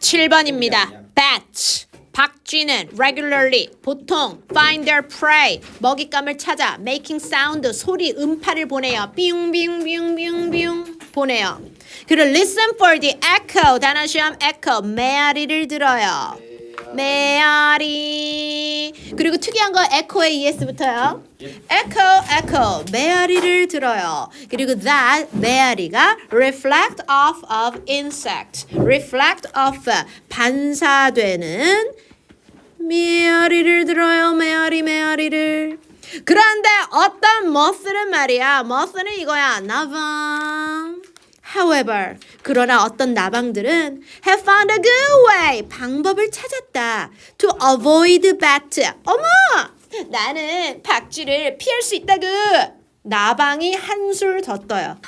7번입니다. Bats. 박쥐는 regularly 보통 find their prey 먹잇감을 찾아 making sound 소리 음파를 보내요. 삐용삐용삐용삐용삐용 보내요. 그리고 listen for the echo 단어 시험 echo 메아리를 들어요. 메아리 그리고 특이한 거 echo에 es부터요. echo echo 메아리를 들어요. 그리고 that 메아리가 reflect off of insect reflect off 반사되는 메아리를 들어요. 메아리 메아리를 그런데 어떤 머스는 말이야. 머스는 이거야. 나방. However, 그러나 어떤 나방들은 have found a good way, 방법을 찾았다. To avoid bat. 어머! 나는 박쥐를 피할 수 있다구. 나방이 한술 더 떠요.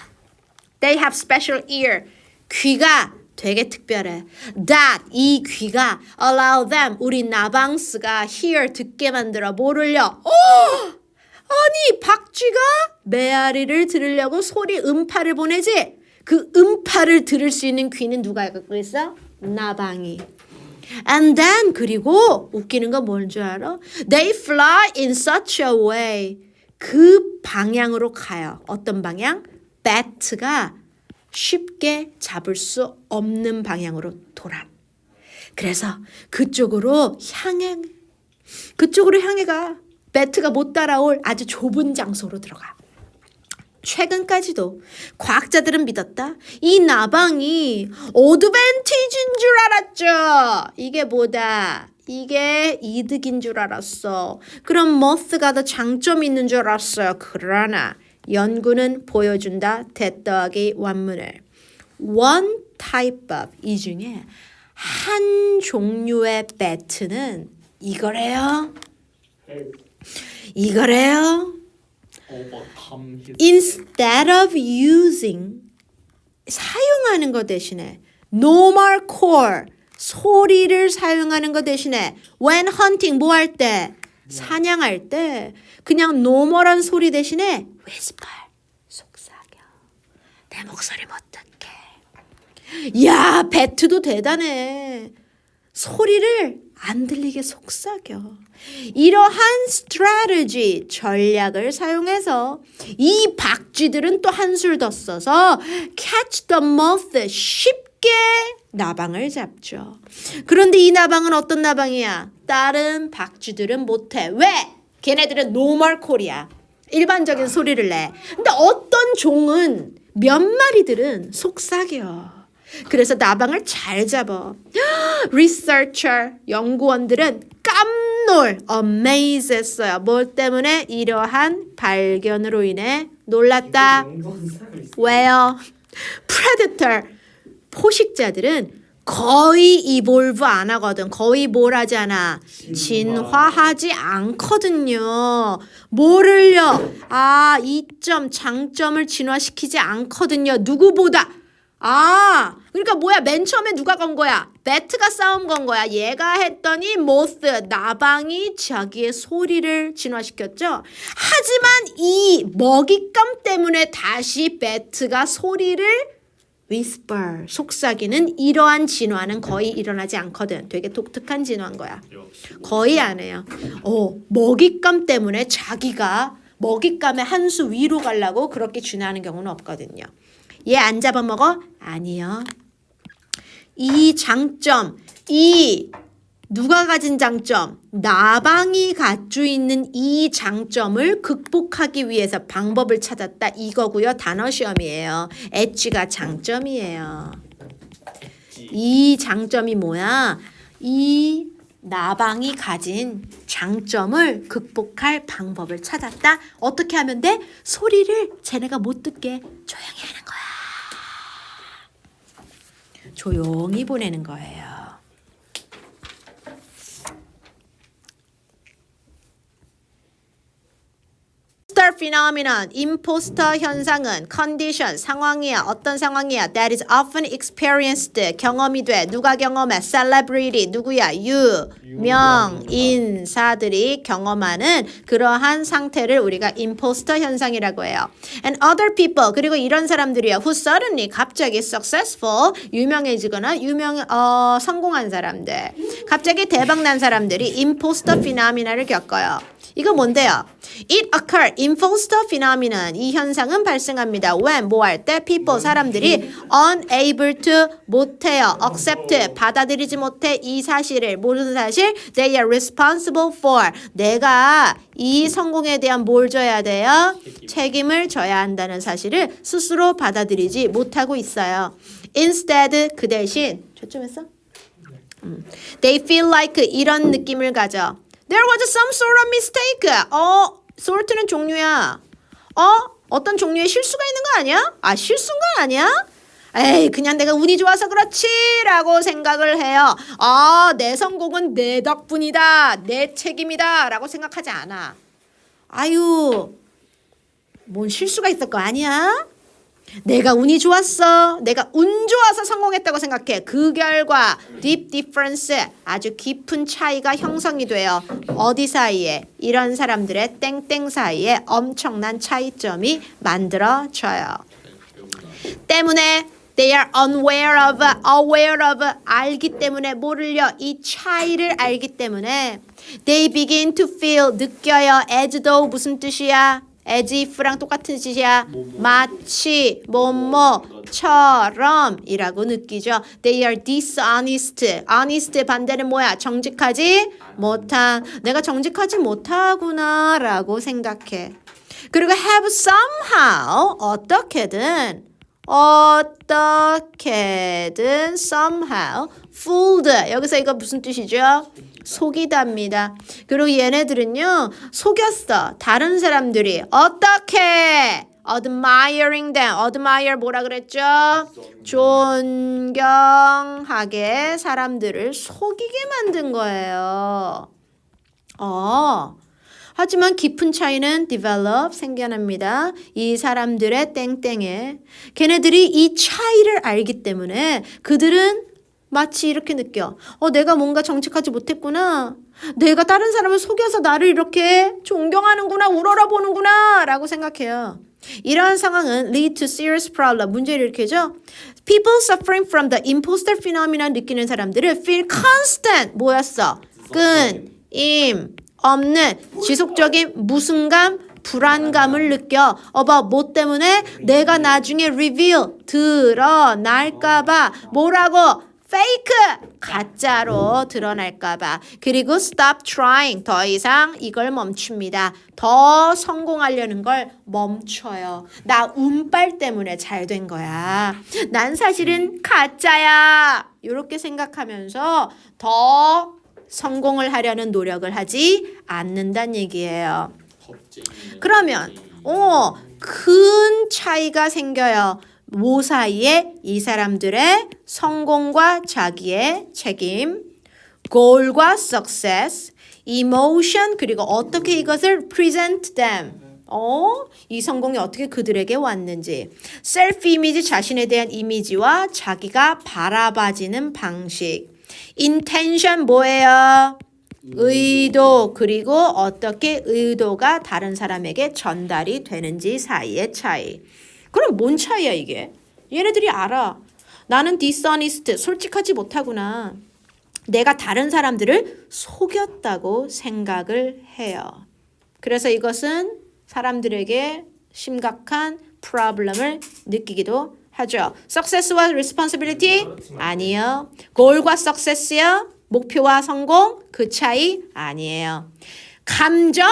They have special ear. 귀가 되게 특별해. That 이 귀가 allow them 우리 나방스가 hear 듣게 만들어 뭐를요? 오! 아니 박쥐가 메아리를 들으려고 소리 음파를 보내지. 그 음파를 들을 수 있는 귀는 누가 갖고 있어? 나방이. And then 그리고 웃기는 건 뭔 줄 알아? They fly in such a way. 그 방향으로 가요. 어떤 방향? bat가 쉽게 잡을 수 없는 방향으로 돌아. 그래서 그쪽으로 향해 그쪽으로 향해 가. 배트가 못 따라올 아주 좁은 장소로 들어가. 최근까지도 과학자들은 믿었다. 이 나방이 어드밴티지인 줄 알았죠. 이게 뭐다? 이게 이득인 줄 알았어. 그럼 머스가 더 장점이 있는 줄 알았어요. 그러나 연구는 보여준다. 대더하기 완문을. One type of 이 중에 한 종류의 배트는 이거래요. 이거래요. Overcome his instead of using 사용하는 것 대신에 normal call 소리를 사용하는 것 대신에 when hunting 뭐 할 때 사냥할 때 그냥 normal한 소리 대신에 whisper 속삭여. 내 목소리 못 듣게. 야 배트도 대단해. 소리를 안 들리게 속삭여. 이러한 strategy 전략을 사용해서 이 박쥐들은 또 한술 더 써서 catch the moth 쉽게 나방을 잡죠. 그런데 이 나방은 어떤 나방이야? 다른 박쥐들은 못해. 왜? 걔네들은 normal call이야. 일반적인 소리를 내. 근데 어떤 종은 몇 마리들은 속삭여. 그래서 나방을 잘 잡아. researcher 연구원들은 깜 놀 amazed 했어요. 뭘 때문에 이러한 발견으로 인해 놀랐다. 왜요? predator 포식자들은 거의 이볼브 안 하거든. 거의 뭘 하지 않아. 진화하지 않거든요. 뭐를요? 아, 이점 장점을 진화시키지 않거든요. 누구보다. 아, 그러니까 뭐야? 맨 처음에 누가 건 거야? 배트가 싸움 건 거야. 얘가 했더니 모스 나방이 자기의 소리를 진화시켰죠. 하지만 이 먹잇감 때문에 다시 배트가 소리를 whisper 속삭이는 이러한 진화는 거의 일어나지 않거든. 되게 독특한 진화인 거야. 거의 안 해요. 어, 먹잇감 때문에 자기가 먹잇감의 한 수 위로 가려고 그렇게 진화하는 경우는 없거든요. 얘 안 잡아먹어? 아니요. 이 장점, 이 누가 가진 장점, 나방이 갖고 있는 이 장점을 극복하기 위해서 방법을 찾았다 이거고요. 단어 시험이에요. 엣지가 장점이에요. 이 장점이 뭐야? 이 나방이 가진 장점을 극복할 방법을 찾았다. 어떻게 하면 돼? 소리를 쟤네가 못 듣게 조용히 하는 거야. 조용히 보내는 거예요. Start phenomenon, imposter 현상은 condition, 상황이야. 어떤 상황이야? That is often experienced, 경험이 돼. 누가 경험해? Celebrity, 누구야? 유명인사들이 경험하는 그러한 상태를 우리가 imposter 현상이라고 해요. And other people, 그리고 이런 사람들이요. Who suddenly, 갑자기 successful, 유명해지거나 유명, 어, 성공한 사람들. 갑자기 대박난 사람들이 imposter phenomenon을 겪어요. 이거 뭔데요? It occur, imposter phenomenon. 이 현상은 발생합니다. When, 뭐 할 때? People, 사람들이 unable to, 못해요. accept, 받아들이지 못해 이 사실을. 모르는 사실? They are responsible for. 내가 이 성공에 대한 뭘 져야 돼요? 책임을 져야 한다는 사실을 스스로 받아들이지 못하고 있어요. Instead, 그 대신, 저쯤 했어? They feel like 이런 느낌을 가져. There was some sort of mistake. 어, sort는 종류야. 어, 어떤 종류의 실수가 있는 거 아니야? 아, 실수인 거 아니야? 에이, 그냥 내가 운이 좋아서 그렇지 라고 생각을 해요. 아, 내 성공은 내 덕분이다. 내 책임이다 라고 생각하지 않아. 아유, 뭔 실수가 있을 거 아니야? 내가 운이 좋았어. 내가 운 좋아서 성공했다고 생각해. 그 결과 deep difference 아주 깊은 차이가 형성이 돼요. 어디 사이에 이런 사람들의 땡땡 사이에 엄청난 차이점이 만들어져요. 때문에 they are unaware of, aware of 알기 때문에 모를려 이 차이를 알기 때문에 they begin to feel 느껴요. as though 무슨 뜻이야? As if랑 똑같은 뜻이야. 마치 뭐뭐처럼 이라고 느끼죠. They are dishonest. honest 반대는 뭐야? 정직하지 못한. 내가 정직하지 못하구나 라고 생각해. 그리고 have somehow 어떻게든 어떻게든 somehow fooled 여기서 이거 무슨 뜻이죠? 속이답니다. 그리고 얘네들은요 속였어. 다른 사람들이 어떻게 admiring them, admire 뭐라 그랬죠? 존경하게 사람들을 속이게 만든 거예요. 어. 하지만 깊은 차이는 develop 생겨납니다. 이 사람들의 땡땡에 걔네들이 이 차이를 알기 때문에 그들은 마치 이렇게 느껴. 어, 내가 뭔가 정직하지 못했구나. 내가 다른 사람을 속여서 나를 이렇게 존경하는구나, 우러러 보는구나, 라고 생각해요. 이러한 상황은 lead to serious problem, 문제를 일으키죠. People suffering from the imposter phenomenon 느끼는 사람들은 feel constant, 뭐였어? 끈, 임, 없는 지속적인 무슨감, 불안감을 느껴. 어봐, 뭐 때문에? 내가 나중에 reveal, 드러날까봐. 뭐라고? 페이크 가짜로 드러날까봐 그리고 stop trying 더 이상 이걸 멈춥니다 더 성공하려는 걸 멈춰요 나 운빨 때문에 잘 된 거야 난 사실은 가짜야 이렇게 생각하면서 더 성공을 하려는 노력을 하지 않는다는 얘기예요 그러면 어, 큰 차이가 생겨요. 뭐 사이에 이 사람들의 성공과 자기의 책임, goal과 success, emotion 그리고 어떻게 이것을 present them. 어, 이 성공이 어떻게 그들에게 왔는지. self image 자신에 대한 이미지와 자기가 바라봐지는 방식. Intention 뭐예요? 의도 그리고 어떻게 의도가 다른 사람에게 전달이 되는지 사이의 차이. 그럼 뭔 차이야 이게? 얘네들이 알아. 나는 dishonest, 솔직하지 못하구나. 내가 다른 사람들을 속였다고 생각을 해요. 그래서 이것은 사람들에게 심각한 프로블럼을 느끼기도 하죠. success와 responsibility 아니요. goal과 success요. 목표와 성공 그 차이 아니에요. 감정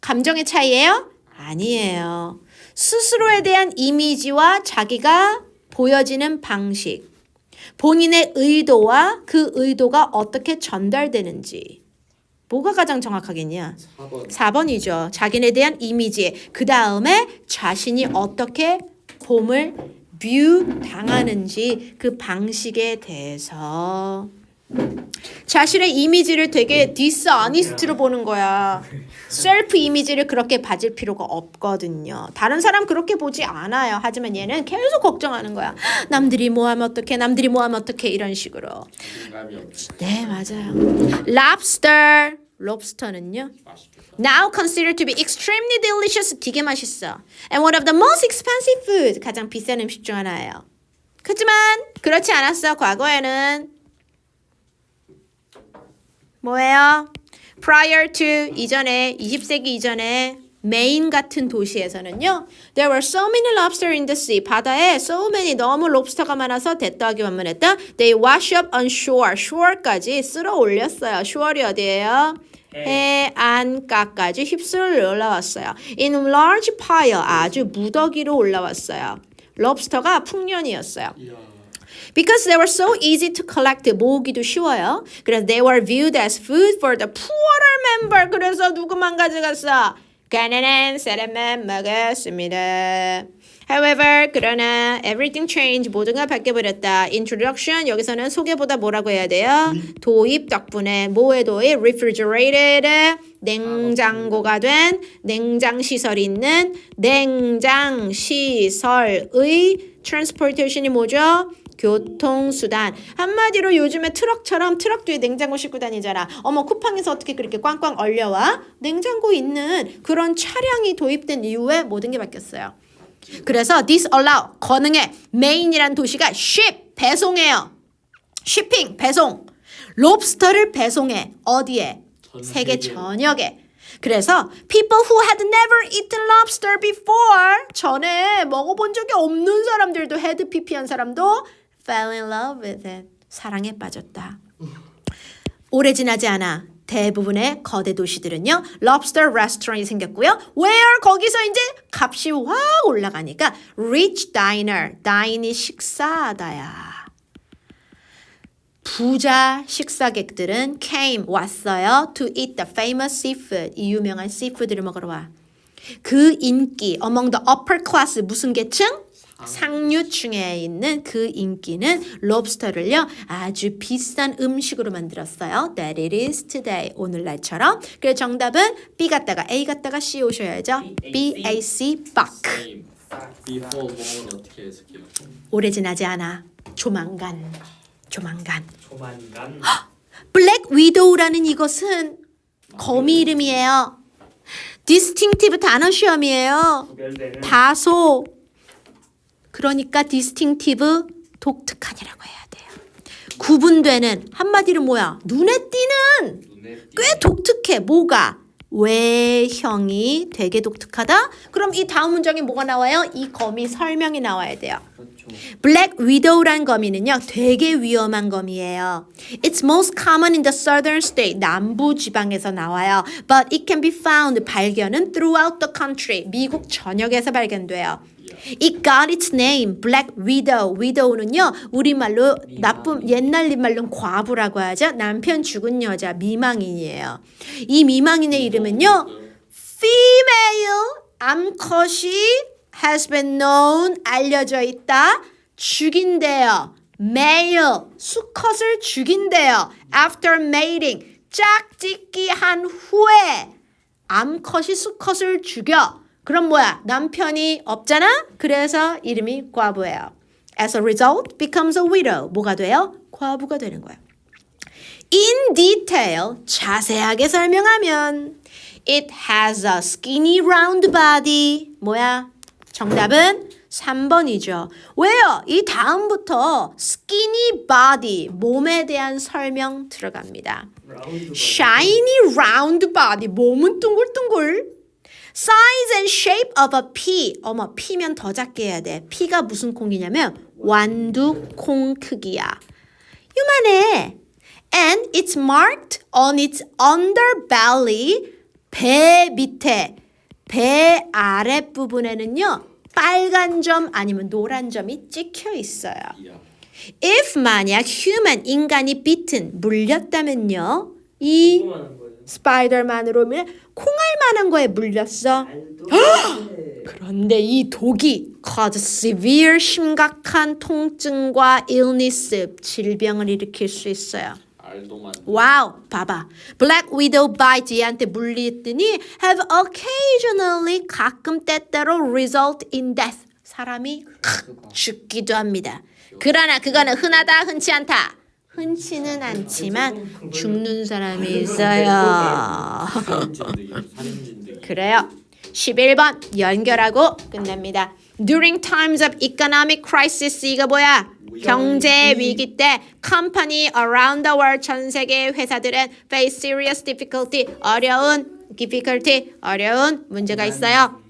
감정의 차이예요? 아니에요. 스스로에 대한 이미지와 자기가 보여지는 방식, 본인의 의도와 그 의도가 어떻게 전달되는지. 뭐가 가장 정확하겠냐? 4번 4번이죠. 자기네 대한 이미지. 그 다음에 자신이 어떻게 봄을 뷰 당하는지 그 방식에 대해서 자신의 이미지를 되게 디스아니스트로 보는 거야. 셀프 이미지를 그렇게 봐줄 필요가 없거든요. 다른 사람 그렇게 보지 않아요. 하지만 얘는 계속 걱정하는 거야. 남들이 뭐 하면 어떡해, 남들이 뭐 하면 어떡해, 이런 식으로. 네, 맞아요. Lobster, 롭스터는요. Now considered to be extremely delicious. 되게 맛있어. And one of the most expensive food. 가장 비싼 음식 중 하나예요. 그렇지만 그렇지 않았어. 과거에는 뭐예요? Prior to 이전에 20세기 이전에 메인 같은 도시에서는요. There were so many lobster in the sea. 바다에 so many 너무 롭스터가 많아서 대떠하기 만만했다. They wash up on shore. shore까지 쓸어 올렸어요. shore이 어디예요? 해안가까지 휩쓸어 올라왔어요. In large pile 아주 무더기로 올라왔어요. 롭스터가 풍년이었어요. Because they were so easy to collect 모으기도 쉬워요. 그래서 they were viewed as food for the poorer member. 그래서 누구만 가져갔어? 가난한 사람만 먹었습니다. However, 그러나 everything changed. 모두가 바뀌어버렸다. Introduction 여기서는 소개보다 뭐라고 해야 돼요? 도입 덕분에 뭐의 도입? Refrigerated 냉장고가 된 냉장 시설이 있는 냉장 시설의 transportation이 뭐죠? 교통수단. 한마디로 요즘에 트럭처럼 트럭 뒤에 냉장고 싣고 다니잖아. 어머, 쿠팡에서 어떻게 그렇게 꽝꽝 얼려와? 냉장고 있는 그런 차량이 도입된 이후에 모든 게 바뀌었어요. 그래서 this allow, 가능해. 메인이란 도시가 ship, 배송해요. shipping, 배송. 롭스터를 배송해. 어디에? 전 세계. 전역에. 그래서 people who had never eaten lobster before 전에 먹어본 적이 없는 사람들도 had pp한 사람도 fell in love with it 사랑에 빠졌다. 오래 지나지 않아 대부분의 거대 도시들은요 lobster restaurant이 생겼고요. where 거기서 이제 값이 확 올라가니까 rich diner dine이 식사하다야. 부자 식사객들은 came 왔어요 to eat the famous seafood 이 유명한 seafood를 먹으러 와. 그 인기 among the upper class 무슨 계층? 상류층에 있는 그 인기는 롭스터를요 아주 비싼 음식으로 만들었어요. That it is today 오늘날처럼. 그래서 정답은 B 갔다가 A 갔다가 C 오셔야죠. B A C buck. Before 뭐는 어떻게 해석해요? 오래 지나지 않아. 조만간. 조만간. 조만간. 블랙 위도우라는 이것은 거미 이름이에요. 디스팅티브 단어 시험이에요. 구별되는 다소 그러니까 디스팅티브 독특한이라고 해야 돼요. 구분되는 한마디로 뭐야? 눈에 띄는 꽤 독특해. 뭐가? 외형이 되게 독특하다? 그럼 이 다음 문장에 뭐가 나와요? 이 거미 설명이 나와야 돼요. 그렇죠. 블랙 위도우란 거미는요 되게 위험한 거미예요. It's most common in the southern state 남부 지방에서 나와요. But it can be found 발견은 throughout the country 미국 전역에서 발견돼요. It got its name Black Widow. Widow는요 우리말로 나쁜 옛날 말로 과부라고 하죠. 남편 죽은 여자 미망인이에요. 이 미망인의 이름은요 female 암컷이 has been known 알려져 있다 죽인대요 male 수컷을 죽인대요 after mating 짝짓기 한 후에 암컷이 수컷을 죽여 그럼 뭐야 남편이 없잖아 그래서 이름이 과부예요 as a result becomes a widow 뭐가 돼요 과부가 되는 거예요 In detail, 자세하게 설명하면 It has a skinny round body. 뭐야? 정답은 3번이죠. 왜요? 이 다음부터 skinny body, 몸에 대한 설명 들어갑니다. 라운드 Shiny round body, 몸은 둥글둥글. Size and shape of a pea. 어머, 피면 더 작게 해야 돼. 피가 무슨 콩이냐면 완두콩 크기야. 요만해. And it's marked on its underbelly. 배 밑에, 배 아랫부분에는요. 빨간 점 아니면 노란 점이 찍혀 있어요. If 만약 human 인간이 bitten 물렸다면요. 이. 스파이더만으로 면 콩알 만한 거에 물렸어. 그런데 이 독이 cause severe 심각한 통증과 illness 질병을 일으킬 수 있어요. 와우, 봐봐. Black Widow bite 얘한테 물리더니 have occasionally 가끔 때때로 result in death. 사람이 죽기도 합니다. 그러나 그거는 흔하다, 흔치 않다. 흔치는 않지만 죽는 사람이 있어요. 그래요. 11번 연결하고 끝냅니다. During times of economic crisis 이거 뭐야? 경제 위기 때 company around the world 전 세계 회사들은 face serious difficulty 어려운 difficulty 어려운 문제가 있어요.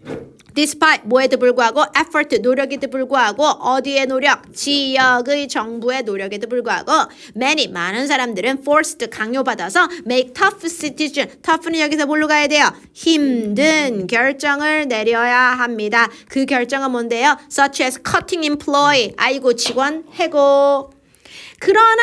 Despite 뭐에도 불구하고 effort 노력에도 불구하고 어디의 노력? 지역의 정부의 노력에도 불구하고 many 많은 사람들은 forced 강요받아서 make tough decision. Tough는 여기서 뭘로 가야 돼요? 힘든 결정을 내려야 합니다. 그 결정은 뭔데요? such as cutting employee 아이고 직원 해고. 그러나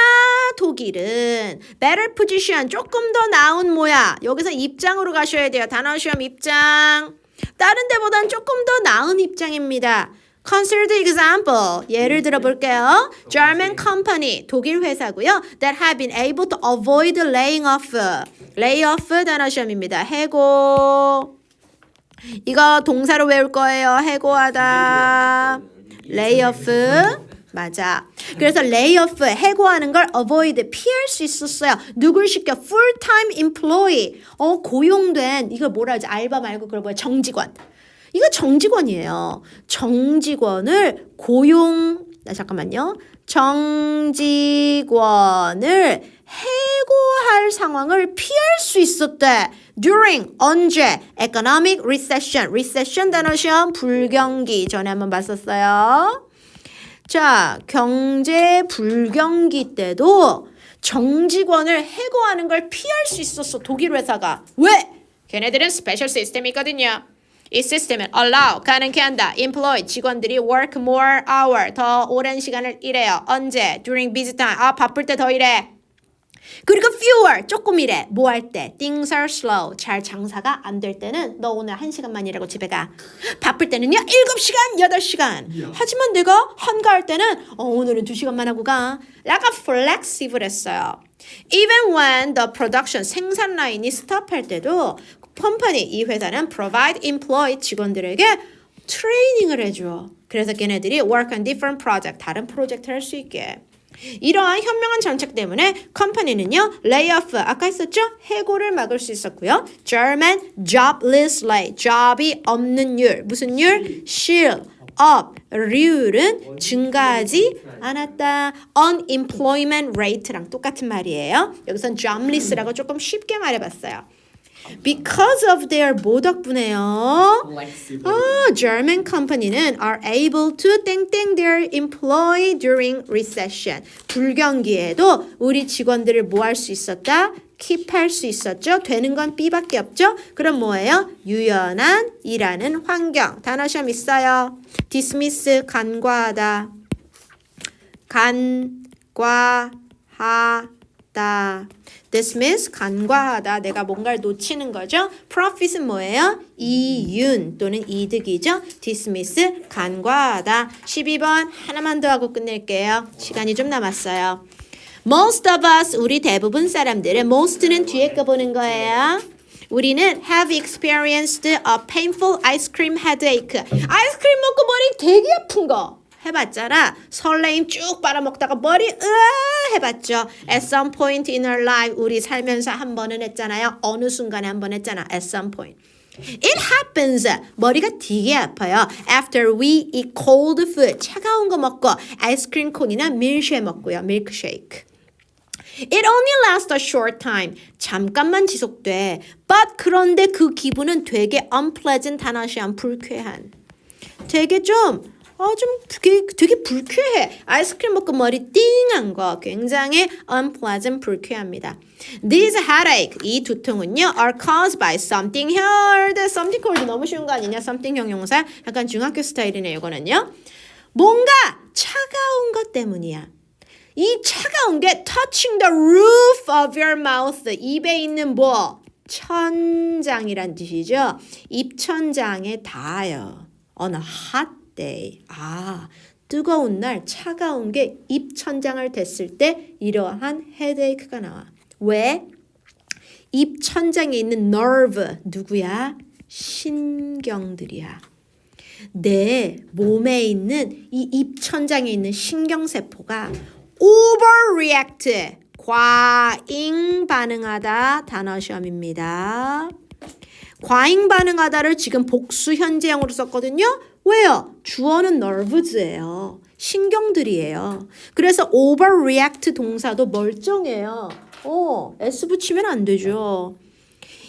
독일은 better position 조금 더 나은 뭐야. 여기서 입장으로 가셔야 돼요. 단어 시험 입장 다른 데보단 조금 더 나은 입장입니다. Consider the example. 예를 들어 볼게요. German company, 독일 회사고요. That have been able to avoid laying off. lay off 단어 시험입니다. 해고. 이거 동사로 외울 거예요. 해고하다. lay off. 맞아. 그래서 off 해고하는 걸 avoid 피할 수 있었어요. 누굴 시켜? time employee. 어 고용된 이걸 뭐라 하지? 알바 말고 그걸 뭐야? 정직원. 이거 정직원이에요. 정직원을 고용 나 잠깐만요. 정직원을 해고할 상황을 피할 수 있었대. during 언제 economic recession recession 단어 시험 불경기 전에 한번 봤었어요. 자, 경제 불경기 때도 정직원을 해고하는 걸 피할 수 있었어. 독일 회사가. 왜? 걔네들은 스페셜 시스템이 있거든요. 이 시스템은 allow 가능케 한다. employ 직원들이 work more hour 더 오랜 시간을 일해요. 언제? during busy time. 아 바쁠 때 더 일해. 그리고 fewer 조금 일해. 뭐할 때? things are slow. 잘 장사가 안 될 때는 너 오늘 한 시간만 일하고 집에 가. 바쁠 때는요. 7시간, 8시간. 하지만 내가 한가할 때는 어, 오늘은 2시간만 하고 가. 약간 flexible 했어요. Even when the production 생산 라인이 스탑할 때도 컴퍼니 이 회사는 provide employee 직원들에게 트레이닝을 해줘. 그래서 걔네들이 work on different project 다른 프로젝트 할 수 있게. 이러한 현명한 정책 때문에 컴퍼니는요 레이오프 아까 했었죠? 해고를 막을 수 있었고요. German jobless rate job이 없는 율. 무슨 율? 실 up 률은 증가하지 않았다. Unemployment rate랑 똑같은 말이에요. 여기선 jobless라고 조금 쉽게 말해봤어요 because of their 뭐 덕분에요 Flexible. 아, German company는 are able to 땡땡 their employee during recession. 불경기에도 우리 직원들을 뭐 할 수 있었다? keep 할수 있었죠. 되는 건 B밖에 없죠. 그럼 뭐예요? 유연한 일하는 환경. 단어 시험 있어요. dismiss 간과하다. 간과하다. Dismiss 간과하다. 내가 뭔가를 놓치는 거죠. profit은 뭐예요? 이윤 또는 이득이죠. dismiss 간과하다. 12번 하나만 더 하고 끝낼게요. 시간이 좀 남았어요. Most of us 우리 대부분 사람들은 most는 뒤에 거 보는 거예요. 우리는 have experienced a painful ice cream headache. 아이스크림 먹고 머리 되게 아픈 거. 해봤잖아. 설레임 쭉 빨아먹다가 머리 으아 해봤죠. At some point in our life 우리 살면서 한 번은 했잖아요. 어느 순간에 한 번 했잖아. At some point. It happens. 머리가 되게 아파요. After we eat cold food. 차가운 거 먹고 아이스크림 콘이나 밀쉐 먹고요. 밀크쉐이크. It only lasts a short time. 잠깐만 지속돼. But 그런데 그 기분은 되게 unpleasant 하나시한 불쾌한. 되게 좀, 어, 좀 되게, 되게 불쾌해. 아이스크림 먹고 머리 띵한 거 굉장히 unpleasant 불쾌합니다. These headache, 이 두통은요, are caused by something heard. something cold 너무 쉬운 거 아니냐? something 형용사. 약간 중학교 스타일이네, 이거는요. 뭔가 차가운 것 때문이야. 이 차가운 게 touching the roof of your mouth 입에 있는 뭐 천장이란 뜻이죠. 입천장에 닿아요. On a hot day. 아 뜨거운 날 차가운 게 입천장을 댔을 때 이러한 헤드에이크가 나와. 왜? 입천장에 있는 nerve 누구야? 신경들이야. 내 몸에 있는 이 입천장에 있는 신경세포가 overreact 과잉 반응하다 단어 시험입니다. 과잉 반응하다를 지금 복수 현재형으로 썼거든요. 왜요? 주어는 nerves예요. 신경들이에요. 그래서 overreact 동사도 멀쩡해요. 어, s 붙이면 안 되죠.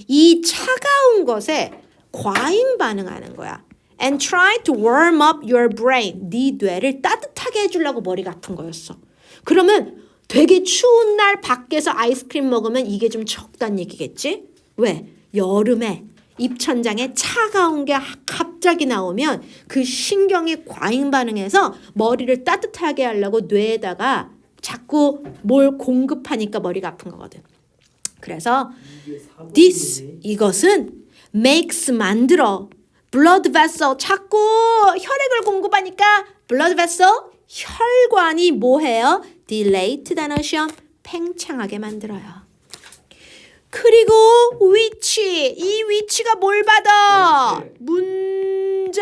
이 차가운 것에 과잉 반응하는 거야. And try to warm up your brain. 네 뇌를 따뜻하게 해주려고 머리가 아픈 거였어. 그러면 되게 추운 날 밖에서 아이스크림 먹으면 이게 좀 적단 얘기겠지? 왜? 여름에 입천장에 차가운 게 갑자기 나오면 그 신경이 과잉 반응해서 머리를 따뜻하게 하려고 뇌에다가 자꾸 뭘 공급하니까 머리가 아픈 거거든. 그래서 this 이것은 makes 만들어 blood vessel 자꾸 혈액을 공급하니까 blood vessel 혈관이 뭐해요? dilate 단어 시험 팽창하게 만들어요. 그리고 위치 이 위치가 뭘 받아? 문장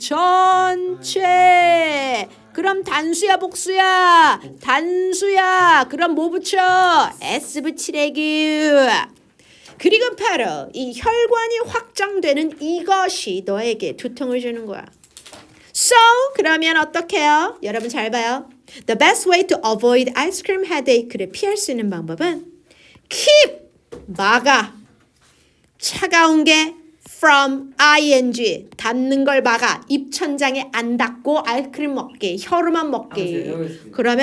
전체 그럼 단수야 복수야 단수야 그럼 뭐 붙여 s 붙이래규 그리고 바로 이 혈관이 확장되는 이것이 너에게 두통을 주는 거야. So 그러면 어떡해요? 여러분 잘 봐요. The best way to avoid ice cream headache를 피할 수 있는 방법은 keep 막아. 차가운 게 from ing 닿는 걸 막아. 입천장에 안 닿고 아이스크림 먹게 혀로만 먹게. 아. 그러면